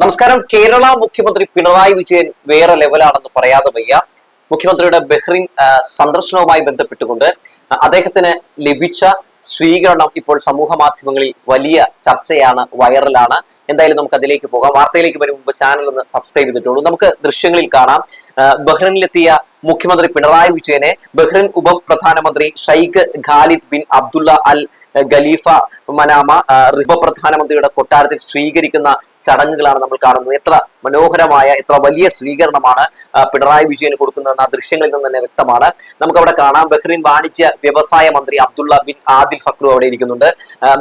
നമസ്കാരം. കേരള മുഖ്യമന്ത്രി പിണറായി വിജയൻ വേറെ ലെവലാണെന്ന് പറയാതെ വയ്യ. മുഖ്യമന്ത്രിയുടെ ബഹ്റിൻ സന്ദർശനവുമായി ബന്ധപ്പെട്ടുകൊണ്ട് അദ്ദേഹത്തിന് ലഭിച്ച സ്വീകരണം ഇപ്പോൾ സമൂഹ മാധ്യമങ്ങളിൽ വലിയ ചർച്ചയാണ് വൈറലാണ്. എന്തായാലും നമുക്ക് അതിലേക്ക് പോകാം. വാർത്തയിലേക്ക് വരും മുമ്പ് ചാനൽ ഒന്ന് സബ്സ്ക്രൈബ് ചെയ്തിട്ടുള്ളൂ. നമുക്ക് ദൃശ്യങ്ങളിൽ കാണാം. ബഹ്റിനിലെത്തിയ മുഖ്യമന്ത്രി പിണറായി വിജയനെ ബഹ്റിൻ ഉപപ്രധാനമന്ത്രി Sheikh Khalid bin Abdullah Al Khalifa Manama ഉപപ്രധാനമന്ത്രിയുടെ ഉപ പ്രധാനമന്ത്രിയുടെ കൊട്ടാരത്തിൽ സ്വീകരിക്കുന്ന ചടങ്ങുകളാണ് നമ്മൾ കാണുന്നത്. എത്ര മനോഹരമായ എത്ര വലിയ സ്വീകരണമാണ് പിണറായി വിജയന് കൊടുക്കുന്നതെന്ന് ആ ദൃശ്യങ്ങളിൽ നിന്ന് തന്നെ വ്യക്തമാണ്. നമുക്കവിടെ കാണാം ബഹ്റിൻ വാണിജ്യ വ്യവസായ മന്ത്രി അബ്ദുള്ള ബിൻ ആദിൽ ഫക്രു അവിടെ ഇരിക്കുന്നുണ്ട്.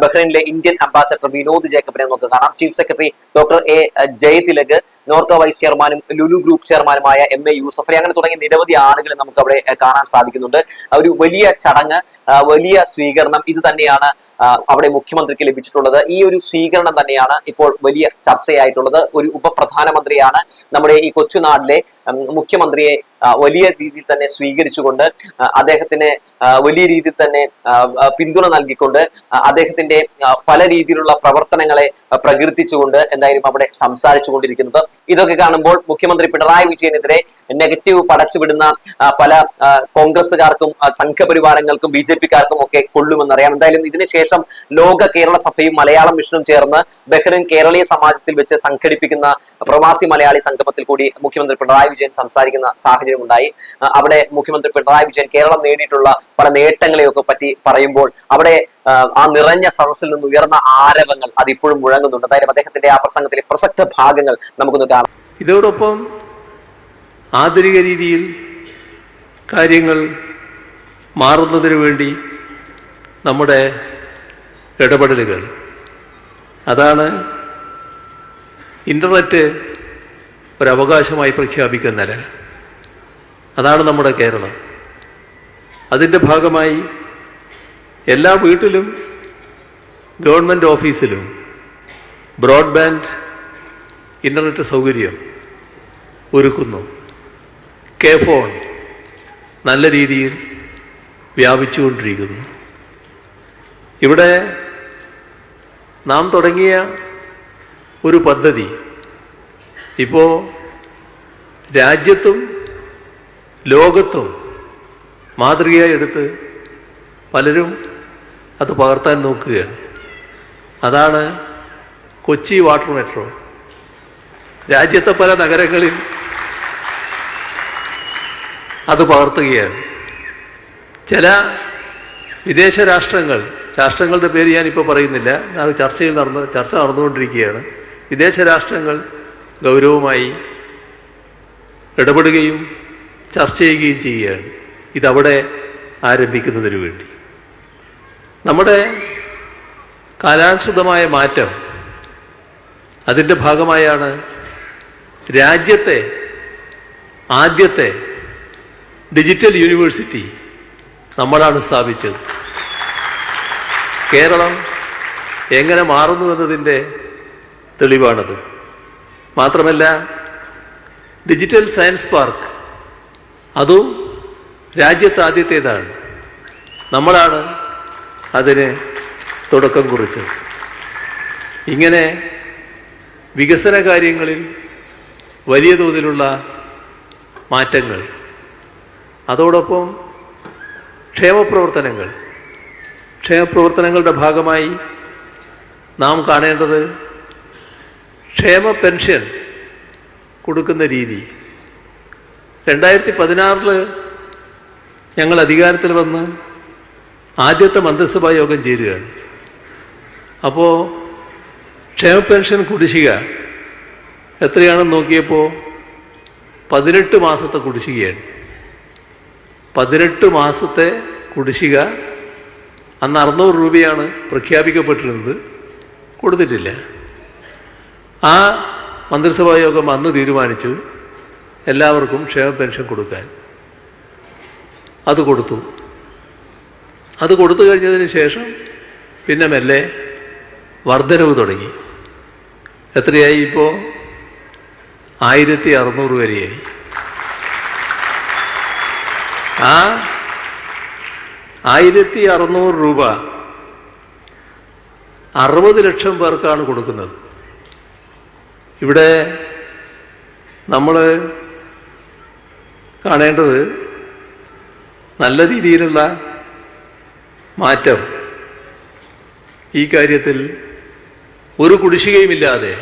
ബഹ്റിനിലെ ഇന്ത്യൻ അംബാസഡർ വിനോദ് ജേക്കബിനെ നമുക്ക് കാണാം. Chief secretary doctor A Jayathilak NORKA vice ചെയർമാനും ലുലു ഗ്രൂപ്പ് ചെയർമാനുമായ എം എ യൂസഫലി അങ്ങനെ തുടങ്ങി നിരവധി ആളുകളെ നമുക്ക് അവിടെ കാണാൻ സാധിക്കുന്നുണ്ട്. ഒരു വലിയ ചടങ്ങ് വലിയ സ്വീകരണം ഇത് തന്നെയാണ് അവിടെ മുഖ്യമന്ത്രിക്ക് ലഭിച്ചിട്ടുള്ളത്. ഈ ഒരു സ്വീകരണം തന്നെയാണ് ഇപ്പോൾ വലിയ ചർച്ചയായിട്ടുള്ളത്. ഒരു ഉപപ്രധാനമന്ത്രിയാണ് നമ്മുടെ ഈ കൊച്ചുനാടിലെ മുഖ്യമന്ത്രിയെ വലിയ രീതിയിൽ തന്നെ സ്വീകരിച്ചുകൊണ്ട് അദ്ദേഹത്തിന് വലിയ രീതിയിൽ തന്നെ പിന്തുണ നൽകിക്കൊണ്ട് അദ്ദേഹത്തിന്റെ പല രീതിയിലുള്ള പ്രവർത്തനങ്ങളെ പ്രകീർത്തിച്ചുകൊണ്ട് എന്തായാലും അവിടെ സംസാരിച്ചു കൊണ്ടിരിക്കുന്നത് ഇതൊക്കെ കാണുമ്പോൾ മുഖ്യമന്ത്രി പിണറായി വിജയനെതിരെ നെഗറ്റീവ് പടച്ചുവിടുന്ന പല കോൺഗ്രസുകാർക്കും സംഘപരിവാരങ്ങൾക്കും ബി ജെ പിക്കാർക്കും ഒക്കെ കൊള്ളുമെന്നറിയാം. എന്തായാലും ഇതിനുശേഷം ലോക കേരള സഭയും മലയാളം മിഷനും ചേർന്ന് ബഹ്റിൻ കേരളീയ സമാജത്തിൽ വെച്ച് സംഘടിപ്പിക്കുന്ന പ്രവാസി മലയാളി സംഗമത്തിൽ കൂടി മുഖ്യമന്ത്രി പിണറായി വിജയൻ സംസാരിക്കുന്ന സാഹചര്യം ഉണ്ടായി ആ, അവിടെ മുഖ്യമന്ത്രി പിണറായി വിജയൻ കേരളം നേടിയിട്ടുള്ള പല നേട്ടങ്ങളെയൊക്കെ പറ്റി പറയുമ്പോൾ അവിടെ ആ, നിറഞ്ഞ സദസ്സിൽ നിന്ന് ഉയർന്ന ആരവങ്ങൾ അതിപ്പോഴും മുഴങ്ങുന്നുണ്ട്. എന്തായാലും അദ്ദേഹത്തിന്റെ ആ പ്രസംഗത്തിലെ പ്രസക്ത ഭാഗങ്ങൾ നമുക്കൊന്ന് കാണാം. ഇതോടൊപ്പം ആധുനിക രീതിയിൽ കാര്യങ്ങൾ മാറുന്നതിന് വേണ്ടി നമ്മുടെ ഇടപെടലുകൾ. അതാണ് ഇന്റർനെറ്റ് ഒരവകാശമായി പ്രഖ്യാപിക്കുന്ന നില അതാണ് നമ്മുടെ കേരളം. അതിന്റെ ഭാഗമായി എല്ലാ വീട്ടിലും ഗവൺമെന്റ് ഓഫീസിലും ബ്രോഡ്ബാൻഡ് ഇന്റർനെറ്റ് സൗകര്യം ഒരുക്കുന്നു. കെ ഫോൺ നല്ല രീതിയിൽ വ്യാപിച്ചുകൊണ്ടിരിക്കുന്നു. ഇവിടെ നാം തുടങ്ങിയ ഒരു പദ്ധതി ഇപ്പോൾ രാജ്യത്തും ലോകത്തും മാതൃകയായി എടുത്ത് പലരും അത് പകർത്താൻ നോക്കുകയാണ്. അതാണ് കൊച്ചി വാട്ടർ മെട്രോ. രാജ്യത്തെ പല നഗരങ്ങളിൽ അത് പകർത്തുകയാണ്. ചില വിദേശ രാഷ്ട്രങ്ങൾ രാഷ്ട്രങ്ങളുടെ പേര് ഞാനിപ്പോൾ പറയുന്നില്ല അത് ചർച്ചയിൽ നടന്ന് ചർച്ച നടന്നുകൊണ്ടിരിക്കുകയാണ്. വിദേശ രാഷ്ട്രങ്ങൾ ഗൗരവമായി ഇടപെടുകയും ചർച്ച ചെയ്യുകയും ചെയ്യുകയാണ്. ഇതവിടെ ആരംഭിക്കുന്നതിന് വേണ്ടി. നമ്മുടെ കാലാനുസൃതമായ മാറ്റം അതിന്റെ ഭാഗമായാണ് രാജ്യത്തെ ആദ്യത്തെ ഡിജിറ്റൽ യൂണിവേഴ്സിറ്റി നമ്മളാണ് സ്ഥാപിച്ചത്. കേരളം എങ്ങനെ മാറുന്നു എന്നതിന്റെ തെളിവാണത്. മാത്രമല്ല ഡിജിറ്റൽ സയൻസ് പാർക്ക് അതും രാജ്യത്ത് ആദ്യത്തേതാണ്. നമ്മളാണ് അതിന് തുടക്കം കുറിച്ചത്. ഇങ്ങനെ വികസന കാര്യങ്ങളിൽ വലിയ തോതിലുള്ള മാറ്റങ്ങൾ അതോടൊപ്പം ക്ഷേമപ്രവർത്തനങ്ങൾ. ക്ഷേമപ്രവർത്തനങ്ങളുടെ ഭാഗമായി നാം കാണേണ്ടത് ക്ഷേമ പെൻഷൻ കൊടുക്കുന്ന രീതി. രണ്ടായിരത്തി പതിനാറിൽ ഞങ്ങൾ അധികാരത്തിൽ വന്ന് ആദ്യത്തെ മന്ത്രിസഭാ യോഗം ചേരുകയാണ്. അപ്പോൾ ക്ഷേമ പെൻഷൻ കുടിശ്ശിക എത്രയാണെന്ന് നോക്കിയപ്പോൾ പതിനെട്ട് മാസത്തെ കുടിശ്ശികയാണ്. പതിനെട്ട് മാസത്തെ കുടിശ്ശിക അന്ന് അറുന്നൂറ് രൂപയാണ് പ്രഖ്യാപിക്കപ്പെട്ടിരുന്നത്. കൊടുത്തിട്ടില്ല. ആ മന്ത്രിസഭാ യോഗം അന്ന് തീരുമാനിച്ചു. എല്ലാവർക്കും ക്ഷേമ പെൻഷൻ കൊടുക്കാൻ. അത് കൊടുത്തു. അത് കൊടുത്തു കഴിഞ്ഞതിന് ശേഷം പിന്നെ മെല്ലെ വർധനവ് തുടങ്ങി. എത്രയായി ഇപ്പോൾ ആയിരത്തി അറുന്നൂറ് വരെയായി. ആ ആയിരത്തി അറുന്നൂറ് രൂപ അറുപത് ലക്ഷം പേർക്കാണ് കൊടുക്കുന്നത്. ഇവിടെ നമ്മൾ കാണേണ്ടത് നല്ല രീതിയിലുള്ള മാറ്റം. ഈ കാര്യത്തിൽ ഒരു കുടിശ്ശികയുമില്ലാതെ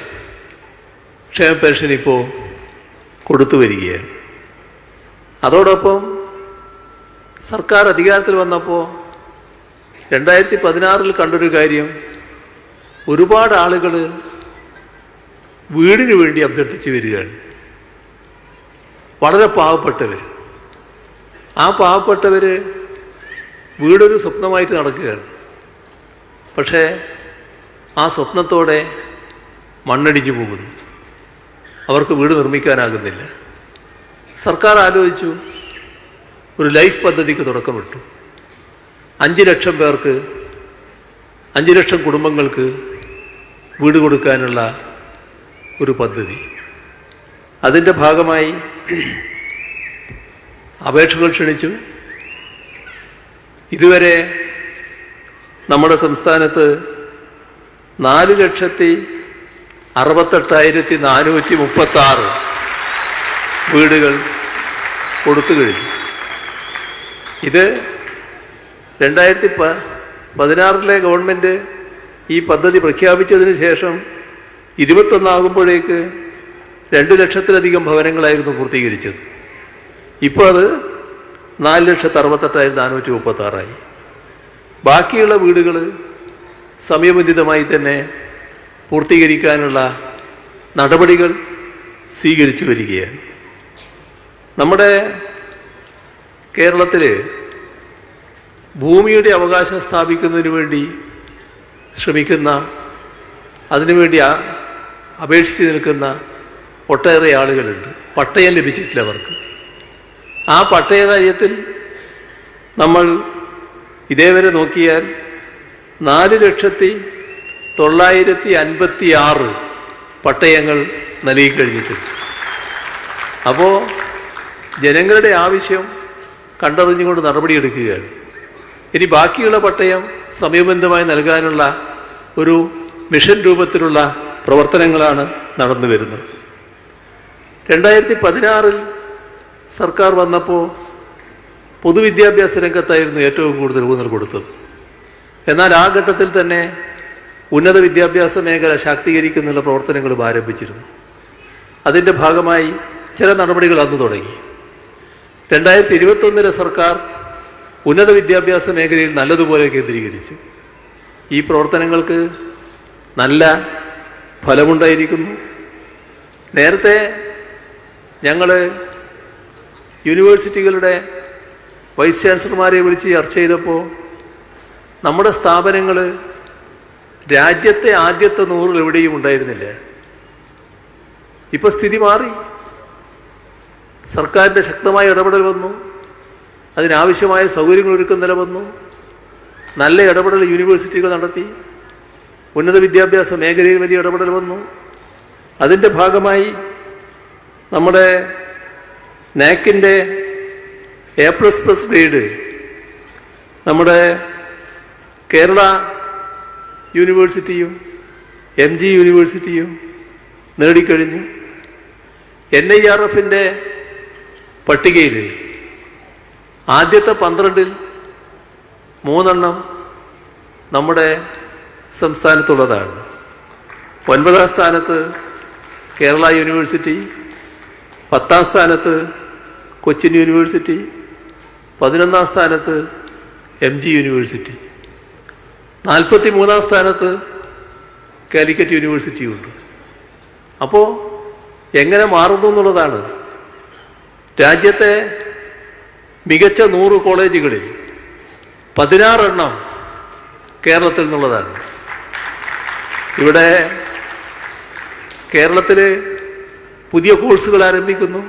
ക്ഷേമ പെൻഷൻ ഇപ്പോൾ കൊടുത്തു വരികയാണ്. അതോടൊപ്പം സർക്കാർ അധികാരത്തിൽ വന്നപ്പോൾ രണ്ടായിരത്തി പതിനാറിൽ കണ്ടൊരു കാര്യം ഒരുപാട് ആളുകൾ വീടിന് വേണ്ടി അഭ്യർത്ഥിച്ച് വരികയാണ്. വളരെ പാവപ്പെട്ടവർ ആ പാവപ്പെട്ടവർ വീടൊരു സ്വപ്നമായിട്ട് നടക്കുകയാണ്. പക്ഷേ ആ സ്വപ്നത്തോടെ മണ്ണടിഞ്ഞു പോകുന്നു. അവർക്ക് വീട് നിർമ്മിക്കാനാകുന്നില്ല. സർക്കാർ ആലോചിച്ചു ഒരു ലൈഫ് പദ്ധതിക്ക് തുടക്കമിട്ടു. അഞ്ച് ലക്ഷം പേർക്ക് അഞ്ച് ലക്ഷം കുടുംബങ്ങൾക്ക് വീട് കൊടുക്കാനുള്ള ഒരു പദ്ധതി. അതിന്റെ ഭാഗമായി അപേക്ഷകൾ ക്ഷണിച്ചു. ഇതുവരെ നമ്മുടെ സംസ്ഥാനത്ത് നാല് ലക്ഷത്തി അറുപത്തെട്ടായിരത്തി നാനൂറ്റി മുപ്പത്തി ആറ് വീടുകൾ കൊടുത്തു കഴിഞ്ഞു. ഇത് രണ്ടായിരത്തി പ പതിനാറിലെ ഗവൺമെന്റ് ഈ പദ്ധതി പ്രഖ്യാപിച്ചതിന് ശേഷം ഇരുപത്തൊന്നാകുമ്പോഴേക്ക് രണ്ട് ലക്ഷത്തിലധികം ഭവനങ്ങളായിരുന്നു പൂർത്തീകരിച്ചത്. ഇപ്പോൾ അത് നാല് ലക്ഷത്തി അറുപത്തെട്ടായിരത്തി നാനൂറ്റി മുപ്പത്തി ആറായി ബാക്കിയുള്ള വീടുകൾ സമയബന്ധിതമായി തന്നെ പൂർത്തീകരിക്കാനുള്ള നടപടികൾ സ്വീകരിച്ചു വരികയാണ്. നമ്മുടെ കേരളത്തിൽ ഭൂമിയുടെ അവകാശം സ്ഥാപിക്കുന്നതിന് വേണ്ടി ശ്രമിക്കുന്ന അതിനുവേണ്ടി അപേക്ഷിച്ച് നിൽക്കുന്ന ഒട്ടേറെ ആളുകളുണ്ട്. പട്ടയം ലഭിച്ചിട്ടില്ല അവർക്ക്. ആ പട്ടയ കാര്യത്തിൽ നമ്മൾ ഇതേവരെ നോക്കിയാൽ നാല് ലക്ഷത്തി തൊള്ളായിരത്തി അൻപത്തി ആറ് പട്ടയങ്ങൾ നൽകി കഴിഞ്ഞിട്ടുണ്ട്. അപ്പോൾ ജനങ്ങളുടെ ആവശ്യം കണ്ടറിഞ്ഞുകൊണ്ട് നടപടിയെടുക്കുകയാണ് ഇനി ബാക്കിയുള്ള പട്ടയം സമയബന്ധമായി നൽകാനുള്ള ഒരു മിഷൻ രൂപത്തിലുള്ള പ്രവർത്തനങ്ങളാണ് നടന്നു വരുന്നത് രണ്ടായിരത്തി പതിനാറിൽ സർക്കാർ വന്നപ്പോൾ പൊതുവിദ്യാഭ്യാസ രംഗത്തായിരുന്നു ഏറ്റവും കൂടുതൽ ഊന്നൽ കൊടുത്തത്. എന്നാൽ ആ ഘട്ടത്തിൽ തന്നെ ഉന്നത വിദ്യാഭ്യാസ മേഖല ശാക്തീകരിക്കുന്നതിനുള്ള പ്രവർത്തനങ്ങളും ആരംഭിച്ചിരുന്നു. അതിന്റെ ഭാഗമായി ചില നടപടികൾ അന്ന് തുടങ്ങി. രണ്ടായിരത്തി ഇരുപത്തൊന്നിലെ സർക്കാർ ഉന്നത വിദ്യാഭ്യാസ മേഖലയിൽ നല്ലതുപോലെ കേന്ദ്രീകരിച്ചു. ഈ പ്രവർത്തനങ്ങൾക്ക് നല്ല ഫലമുണ്ടായിരിക്കുന്നു. നേരത്തെ ഞങ്ങൾ യൂണിവേഴ്സിറ്റികളുടെ വൈസ് ചാൻസലർമാരെ വിളിച്ച് ചർച്ച ചെയ്തപ്പോൾ നമ്മുടെ സ്ഥാപനങ്ങൾ രാജ്യത്തെ ആദ്യത്തെ നൂറിൽ എവിടെയും ഉണ്ടായിരുന്നില്ല. ഇപ്പോൾ സ്ഥിതി മാറി. സർക്കാരിന്റെ ശക്തമായ ഇടപെടൽ വന്നു. അതിനാവശ്യമായ സൗകര്യങ്ങൾ ഒരുക്കം നിലവന്നു നല്ല ഇടപെടൽ യൂണിവേഴ്സിറ്റികൾ നടത്തി. ഉന്നത വിദ്യാഭ്യാസ മേഖലയിൽ വലിയ ഇടപെടൽ വന്നു. അതിന്റെ ഭാഗമായി നമ്മുടെ നാക്കിന്റെ എ പ്ലസ് പ്ലസ് ഗ്രേഡ് നമ്മുടെ കേരള യൂണിവേഴ്സിറ്റിയും എം ജി യൂണിവേഴ്സിറ്റിയും നേടിക്കഴിഞ്ഞു. എൻ ഐ ആർ എഫിന്റെ പട്ടികയിൽ ആദ്യത്തെ പന്ത്രണ്ടിൽ മൂന്നെണ്ണം നമ്മുടെ സംസ്ഥാനത്തുള്ളതാണ്. ഒൻപതാം സ്ഥാനത്ത് കേരള യൂണിവേഴ്സിറ്റി പത്താം സ്ഥാനത്ത് കൊച്ചിൻ യൂണിവേഴ്സിറ്റി പതിനൊന്നാം സ്ഥാനത്ത് എം ജി യൂണിവേഴ്സിറ്റി നാൽപ്പത്തി മൂന്നാം സ്ഥാനത്ത് കാലിക്കറ്റ് യൂണിവേഴ്സിറ്റിയുണ്ട് അപ്പോൾ എങ്ങനെ മാറുന്നു എന്നുള്ളതാണ്. രാജ്യത്തെ മികച്ച നൂറ് കോളേജുകളിൽ പതിനാറെണ്ണം കേരളത്തിൽ നിന്നുള്ളതാണ്. ഇവിടെ കേരളത്തിൽ പുതിയ കോഴ്സുകൾ ആരംഭിക്കുന്നു.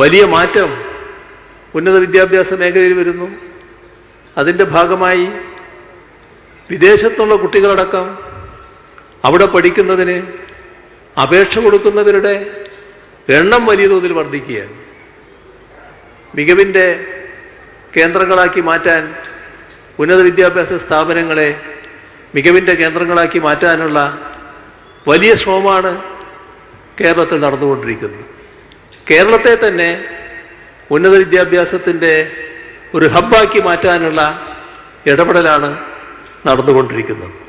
വലിയ മാറ്റം ഉന്നത വിദ്യാഭ്യാസ മേഖലയിൽ വരുന്നു. അതിന്റെ ഭാഗമായി വിദേശത്തുള്ള കുട്ടികളടക്കം അവിടെ പഠിക്കുന്നതിന് അപേക്ഷ കൊടുക്കുന്നവരുടെ എണ്ണം വലിയ തോതിൽ വർദ്ധിക്കുകയാണ്. മികവിന്റെ കേന്ദ്രങ്ങളാക്കി മാറ്റാൻ ഉന്നത വിദ്യാഭ്യാസ സ്ഥാപനങ്ങളെ മികവിന്റെ കേന്ദ്രങ്ങളാക്കി മാറ്റാനുള്ള വലിയ ശ്രമമാണ് കേരളത്തിൽ നടന്നുകൊണ്ടിരിക്കുന്നത് കേരളത്തെ തന്നെ ഉന്നത വിദ്യാഭ്യാസത്തിന്റെ ഒരു ഹബ്ബാക്കി മാറ്റാനുള്ള ഇടപെടലാണ് നടന്നുകൊണ്ടിരിക്കുന്നത്.